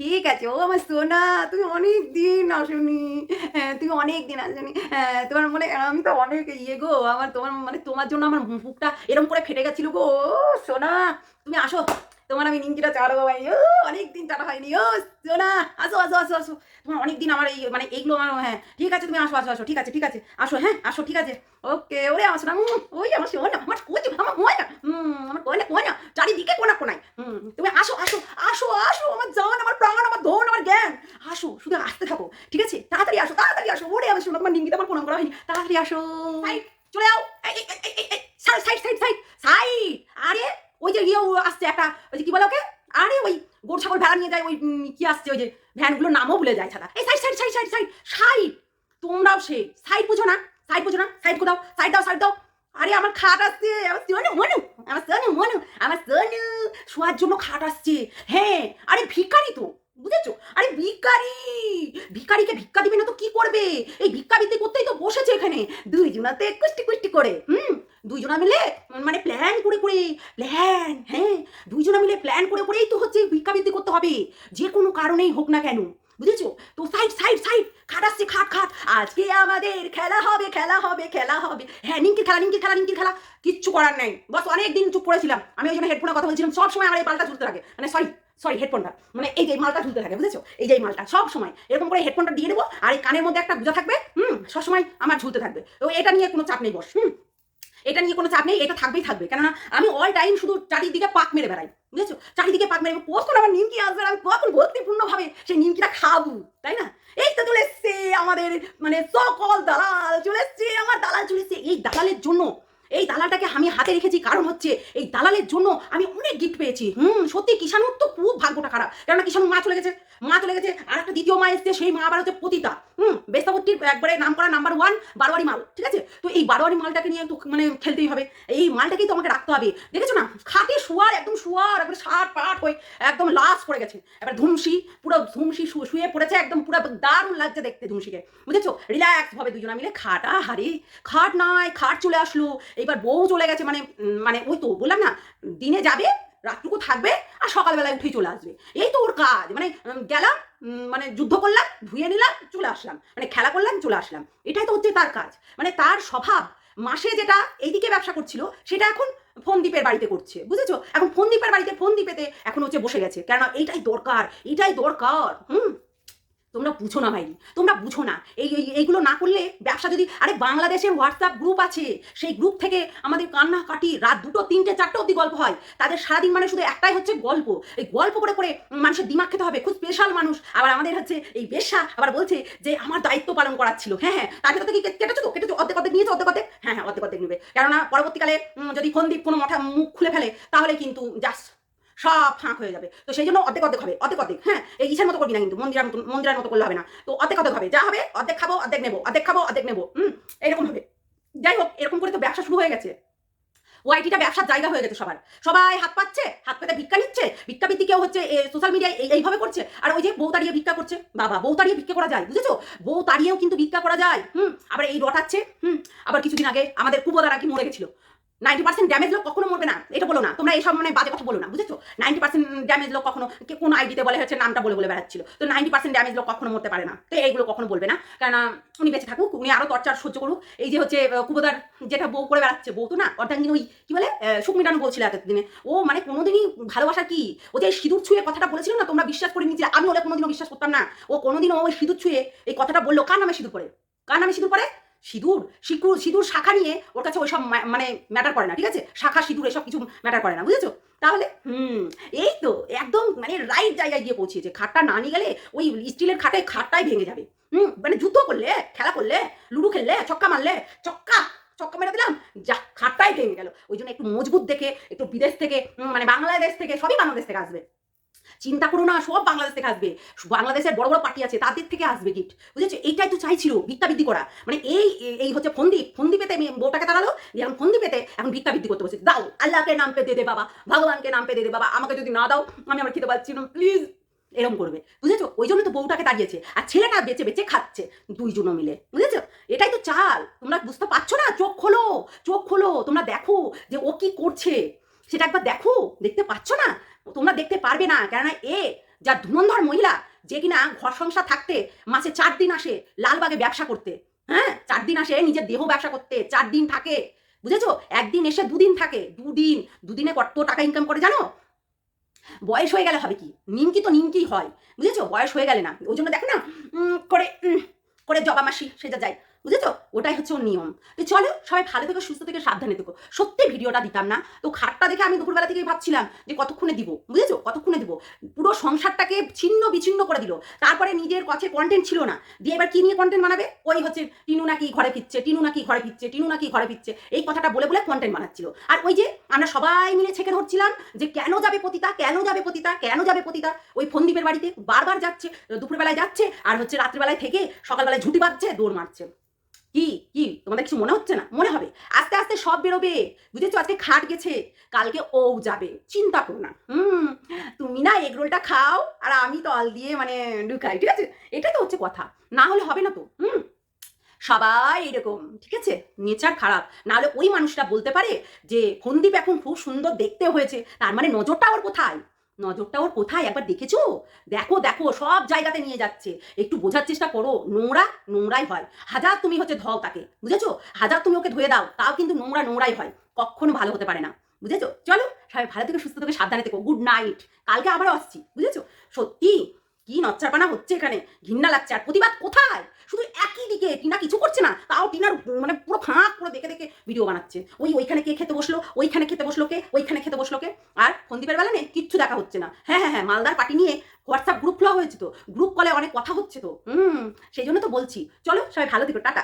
ঠিক আছে, ও আমার সোনা, তুমি অনেক দিন আসনি হ্যাঁ তুমি অনেক দিন আসনি হ্যাঁ তোমার মানে আমি তো অনেক ইয়ে গো, আমার তোমার মানে তোমার জন্য আমার বুকটা এরকম করে ফেটে গেছিল গো, ও সোনা, তুমি আসো, তোমার আমি নিমকিটা চাড়াবো ভাই, ও অনেক দিন চাটা হয়নি, ও সোনা, আসো আসো আসো আসো, তোমার অনেক দিন আমার এই মানে এইগুলো আমার হ্যাঁ ঠিক আছে, তুমি আসো আসো আসো, ঠিক আছে ঠিক আছে, আসো হ্যাঁ আসো, ঠিক আছে, ওকে, ওরে আমার সোনা ওই আমার সোনা, আমার কোচি, আমার ময়না হুম আমার কোয়না কোয়না চারিদিকে কোনা কোনায় হুম তুমি আসো আসো আসো আসো আমার জান আমার প্রাণ আমার ধন আমার জ্ঞান আসো শুধু আসতে থাকো ঠিক আছে তাড়াতাড়ি আসো তাড়াতাড়ি আসো ওরে আমার সোনা তোমার নিমকিটা আমার প্রণাম করা হয়নি আসো চলে যাও। Side side side side side. আরে, ওই যে ইয়ে আসছে একটা, ওই যে কি বলে ওকে? আরে, ওই গোট ছাগল ভেড়া নিয়ে যায়, ওই কি আসছে, ওই যে ভ্যানগুলোর নামও ভুলে যায় ছাড়া এই, side side side side side side. তোমরাও সে সাইড বুঝো না, সাইড বুঝো না, সাইড কোথাও, সাইড দাও সাইড দাও। আরে, আমার খাট আসছে, আমার সোনু, মনু, আমার সোনু, মনু, আমার সোনু, শোয়ার জন্য খাট আসছে। হ্যাঁ আরে ভিখারি তো, বুঝেছ? আরে ভিখারি, ভিখারিকে ভিক্ষা দিবে না করবে এই ভিক্ষাবৃত্তি করতেই তো বসেছে এখানে। দুইজনাতে কুষ্টি কুষ্টি করে, হুম? দুইজনা মিলে মানে প্ল্যান করে করে প্ল্যান হ্যাঁ? দুইজনা মিলে প্ল্যান করে করেই তো হচ্ছে ভিক্ষাবৃত্তি করতে হবে। যে কোনো কারণেই হোক না কেন। বুঝেছ? তো সাইড সাইড সাইড, খাট আসছে, খাট খাট। আজকে আমাদের খেলা হবে খেলা হবে খেলা হবে। হ্যাঁ নিমকির খেলা নিমকির খেলা নিমকির খেলা। কিচ্ছু করার নাই। বস অনেক দিন চুপ করেছিলাম। আমি ওই জন্য হেডফোনে কথা বলছিলাম। সব সময় আমার এই পাল্টা ঝুলতে থাকে। মানে সরি সরি হেডফোনটা মানে এই যে মালটা ঝুলতে থাকে, বুঝেছ? এই যে মালটা, সব সময়। এরকম করে হেডফোনটা দিয়ে দেবো, আর এই কানের মধ্যে একটা গুজা থাকবে, হুম সবসময় আমার ঝুলতে থাকবে। তো এটা নিয়ে কোনো চাপ নেই বস, হুম। এটা নিয়ে কোনো চাপ নেই, এটা থাকবেই থাকবে। কেননা আমি অল টাইম শুধু চারিদিকে পাক মেরে বেড়াই, বুঝেছ? চারিদিকে পাক মেরে কখন আমার নিমকি আসবে, আমি কখন ভক্তিপূর্ণভাবে সেই নিমকিটা খাব, তাই না? এই তো চলে এসছে আমাদের মানে সকল দালাল চলে এসছে, আমার দালাল চলে এসছে। এই দালালের জন্য এই দালালটাকে আমি হাতে রেখেছি, কারণ হচ্ছে এই দালালের জন্য আমি অনেক গিফট পেয়েছি। হুম, সত্যি কিষানুর তো খুব ভাগ্যটা খারাপ। কেননা কিষানুর মা চলে গেছে। মা চলে গেছে আর একটা দ্বিতীয় মা এসছে, সেই মা আবার হচ্ছে পতিতা। হুম বেস্তাবর্তীর একবারে নাম করা নাম্বার ওয়ান বারোয়ারি মাল, ঠিক আছে? তো এই বারোয়ারি মালটাকে নিয়ে তো মানে খেলতেই হবে। এই মালটাকেই তো আমাকে রাখতে হবে। দেখেছ না? খাটে শুয়ার একদম শুয়ার একবারে ষাট পাট হয়ে একদম লাশ পড়ে গেছে। এবার ধুমসি, পুরো ধুমসি শুয়ে পড়েছে, একদম পুরো দারুণ লাগছে দেখতে ধুমসিকে। বুঝেছ? রিল্যাক্স ভাবে দুজনা মিলে খাটা হারে খাট নাই, খাট চলে আসলো। এইবার বউ চলে গেছে মানে মানে ওই তো বললাম না, দিনে যাবে রাতটুকু থাকবে আর সকালবেলায় উঠেই চলে আসবে। এই তো ওর কাজ। মানে গেলাম মানে যুদ্ধ করলাম, ধুয়ে নিলাম, চলে আসলাম। মানে খেলা করলাম, চলে আসলাম। এটাই তো হচ্ছে তার কাজ। মানে তার স্বভাব, মাসে যেটা এইদিকে ব্যবসা করছিল, সেটা এখন ফোনদীপের বাড়িতে করছে। বুঝেছ? এখন ফোনদীপের বাড়িতে, ফোনদীপেতে এখন হচ্ছে বসে গেছে। কেননা এইটাই দরকার এটাই দরকার, হুম? তোমরা বুঝো না ভাই, তোমরা বুঝো না। এই, এই- এইগুলো না করলে ব্যবসা যদি, আরে বাংলাদেশের হোয়াটসঅ্যাপ গ্রুপ আছে, সেই গ্রুপ থেকে আমাদের কান্না কাটি রাত দুটো, তিনটে, চারটে অব্দি গল্প হয়। তাদের সারাদিন মানে শুধু একটাই হচ্ছে গল্প। এই গল্প করে করে মানুষের দিমাগ খেতে হবে, খুব স্পেশাল মানুষ। আবার আমাদের হচ্ছে এই বেশ্যা আবার বলছে যে, আমার দায়িত্ব পালন করার ছিল। হ্যাঁ হ্যাঁ তার ভেতর কি কেটেছো তো? কেটেছো? অর্ধেক অর্ধেক নিয়েছো, অর্ধেক অর্ধেক? হ্যাঁ হ্যাঁ অর্ধেক অর্ধেক নেবে। কেননা পরবর্তীকালে যদি ফোনদীপ কোনো মাথা মুখ খুলে ফেলে, তাহলে কিন্তু জাস্ট সব ফাঁক হয়ে যাবে। তো সেই জন্য অর্ধেক অর্ধেক হবে, অর্ধেক অর্ধেক হ্যাঁ এই ইচ্ছার মতো করবি না কিন্তু, মন্দিরের মতো মন্দিরের মতো করলে হবে না। তো অর্ধেক অর্ধেক হবে, যা হবে অর্ধেক খাব, অর্ধেক নেব, অর্ধেক খাব, অর্ধেক নেব, হুম এরকম হবে। যাই হোক, এরকম করে তো ব্যবসা শুরু হয়ে গেছে। ওয়াইটিটা ব্যবসার জায়গা হয়ে গেছে সবার। সবাই হাত পাচ্ছে, হাত পেতে ভিক্ষা নিচ্ছে, ভিক্ষাবৃত্তি কেউ হচ্ছে সোশ্যাল মিডিয়ায় এইভাবে করছে। আর ওই যে বউ তাড়িয়ে ভিক্ষা করছে, বাবা, বউ তাড়িয়ে ভিক্ষা করা যায়, বুঝেছ? বউ তাড়িয়েও কিন্তু ভিক্ষা করা যায়, হুম, আবার এই রটাচ্ছে, হুম, আবার কিছুদিন আগে আমাদের কুবোদারা কি মরে গেছিল। নাইনটি পার্সেন্ট ড্যামেজ লোক কখনো মরবে না এটা বলো না। তোমরা এইসব মানে বাজে কথা বলো না বুঝেছ? নাইনটি পার্সেন্ট ড্যামেজ লোক কখনো কোন আইডিতে বলে হচ্ছে নামটা বলে বলে বেড়াচ্ছিল। তো নাইনটি পার্সেন্ট ড্যামেজ লোক কখনো মরতে পারে না। তো এইগুলো কখনো বলবে না। কেননা উনি বেঁচে থাকুক উনি আরও টর্চার সহ্য করুক। এই যে হচ্ছে কুবোদার যেটা বউ করে বেড়াচ্ছে বউ তো না অর্ধাঙ্গিনী ওই কি বলে আহ, সুখ মিটানো বলছিল এতদিনে। ও মানে কোনোদিনই ভালোবাসা কি? ও যে সিঁদুর ছুঁয়ে কথাটা বলেছিল না তোমরা বিশ্বাস করে নিয়েছিলে আমি ওরা কোনোদিনও বিশ্বাস করতাম না। ও কোনোদিনও ওই সিঁদুর ছুঁয়ে এই কথাটা বলল কার নামে সিঁদুর পরে কার নামে সিঁদুর পরে সিঁদুর সিঁদুর সিঁদুর শাখা নিয়ে ওর কাছে ওইসব মানে ম্যাটার করে না, ঠিক আছে? শাখা, সিঁদুর, এসব কিছু ম্যাটার করে না, বুঝেছ? তাহলে, হুম, এই তো, একদম মানে রাইট জায়গায় গিয়ে পৌঁছেছে। খাটটা না নিয়ে গেলে ওই স্টিলের খাটে খাটটাই ভেঙে যাবে। হুম মানে যুদ্ধ করলে, খেলা করলে, লুডু খেললে, ছক্কা মারলে চক্কা ছক্কা মেরে দিলাম, যা, খাটটাই ভেঙে গেল। ওই জন্য একটু মজবুত দেখে, একটু বিদেশ থেকে মানে বাংলাদেশ থেকে, সবই বাংলাদেশ থেকে আসবে। চিন্তা করো না, সব বাংলাদেশ থেকে আসবে। বাংলাদেশের বড় বড় পার্টি আছে, তাদের থেকে আসবে গিফট বুঝেছ? এইটাই তো চাইছিল ভিক্ষাবৃত্তি করা। মানে এই এই হচ্ছে ফন্দি ফন্দি পেতে বউটাকে তাড়ালো এখন ফন্দি পেতে এখন ভিক্ষাবৃত্তি করতে বসে দাও, আল্লাহকে নাম পে দে বাবা, ভগবানকে নাম পে দে বাবা, আমাকে যদি না দাও, আমি আমার খেতে পাচ্ছি না প্লিজ এরকম করবে। বুঝেছ? ওই জন্য তো বউটাকে তাড়িয়েছে। আর ছেলেটা বেঁচে বেঁচে খাচ্ছে, দুইজনও মিলে। বুঝেছ? এটাই তো চাল। তোমরা বুঝতে পারছ না? চোখ খোলো চোখ খোলো। তোমরা দেখো যে ও কি করছে। সেটা একবার দেখো। দেখতে পাচ্ছ না? তোমরা দেখতে পারবে না, কেননা এ যা ধুরন্ধর মহিলা, যে কিনা ঘর সংসার থাকতে মাসে চার দিন আসে লালবাগে ব্যবসা করতে হ্যাঁ? চার দিন আসে নিজের দেহ ব্যবসা করতে, চার দিন থাকে, বুঝেছ? একদিন এসে দুদিন থাকে, দুদিন, দুদিনে কত টাকা ইনকাম করে জানো? বয়স হয়ে গেলে হবে কি? নিমকি তো নিমকি হয়, বুঝেছ? বয়স হয়ে গেলে না। ওই জন্য দেখো না করে করে জবা মাসি সেটা যায়। বুঝেছ? ওটাই হচ্ছে ওর নিয়ম। তো চলো, সবাই ভালো থেকে, সুস্থ থেকে, সাবধানে থেকো। সত্যি ভিডিওটা দিতাম না। তো খাটটা দেখে আমি দুপুরবেলা থেকেই ভাবছিলাম যে কতক্ষণে দিব, বুঝেছ? কতক্ষণে দিব? পুরো সংসারটাকে ছিন্ন বিচ্ছিন্ন করে দিল। তারপরে নিজের কাছে কন্টেন্ট ছিল না। দিয়ে এবার কি নিয়ে কন্টেন্ট বানাবে? ওই হচ্ছে টিনু নাকি ঘরে ফিরছে, টিনু নাকি ঘরে ফিরছে, টিনু নাকি ঘরে ফিরছে। এই কথাটা বলে বলে কন্টেন্ট বানাচ্ছিল। আর ওই যে আমরা সবাই মিলে ছেঁকে ধরছিলাম যে কেন যাবে পতিতা, কেন যাবে পতিতা, কেন যাবে পতিতা? ওই ফন্দীপের বাড়িতে বারবার যাচ্ছে, দুপুরবেলায় যাচ্ছে, আর হচ্ছে রাত্রিবেলায় থেকে সকালবেলায় ঝুঁটি বাজছে দৌড় মারছে। কি কি? তোমাদের কিছু মনে হচ্ছে না? মনে হবে। আস্তে আস্তে সব বেরোবে। বুঝেছ? আজকে খাট গেছে। কালকে ও যাবে। চিন্তা করো না। হুম? তুমি না এগ রোলটা খাও আর আমি তল দিয়ে মানে ঢুকাই, ঠিক আছে? এটাই তো হচ্ছে কথা। না হলে হবে না তো। হুম? সবাই এরকম, ঠিক আছে? নেচার খারাপ। নাহলে ওই মানুষটা বলতে পারে যে, ফন্দীপ এখন খুব সুন্দর দেখতে হয়েছে। তার মানে নজরটা ওর কোথায়? নজরটা ওর কোথায়? একবার দেখেছ? দেখো দেখো, সব জায়গাতে নিয়ে যাচ্ছে। একটু বোঝার চেষ্টা করো, নোংরা, নোংরাই হয়। হাজার তুমি হচ্ছে ধও তাকে, বুঝেছ? হাজার তুমি ওকে ধুয়ে দাও, তাও কিন্তু নোংরা, নোংরাই হয়। কখনো ভালো হতে পারে না, বুঝেছ? চলো, সবাই ভালো থেকে, সুস্থ থেকে, সাবধানে থেকো। গুড নাইট কালকে আবারও আসছি, বুঝেছ? সত্যি কি নচ্চারপানা হচ্ছে এখানে? ঘৃণা লাগছে। আর প্রতিবাদ কোথায়? শুধু একই দিকে। টিনা কিছু করছে না। তাও টিনার মানে পুরো ফাঁক পুরো দেখে দেখে ভিডিও বানাচ্ছে। ওই ওইখানে কে খেতে বসল? ওইখানে খেতে বসল কে? ওইখানে খেতে বসল কে? আর সন্দীপের বেলা নেই? কিচ্ছু দেখা হচ্ছে না। হ্যাঁ হ্যাঁ হ্যাঁ মালদার পার্টি নিয়ে হোয়াটসঅ্যাপ গ্রুপ খোলা হয়েছে তো। গ্রুপ কলে অনেক কথা হচ্ছে তো। হুম, সেই জন্য তো বলছি। চলো, সবাই ভালো থেকো। টাটা।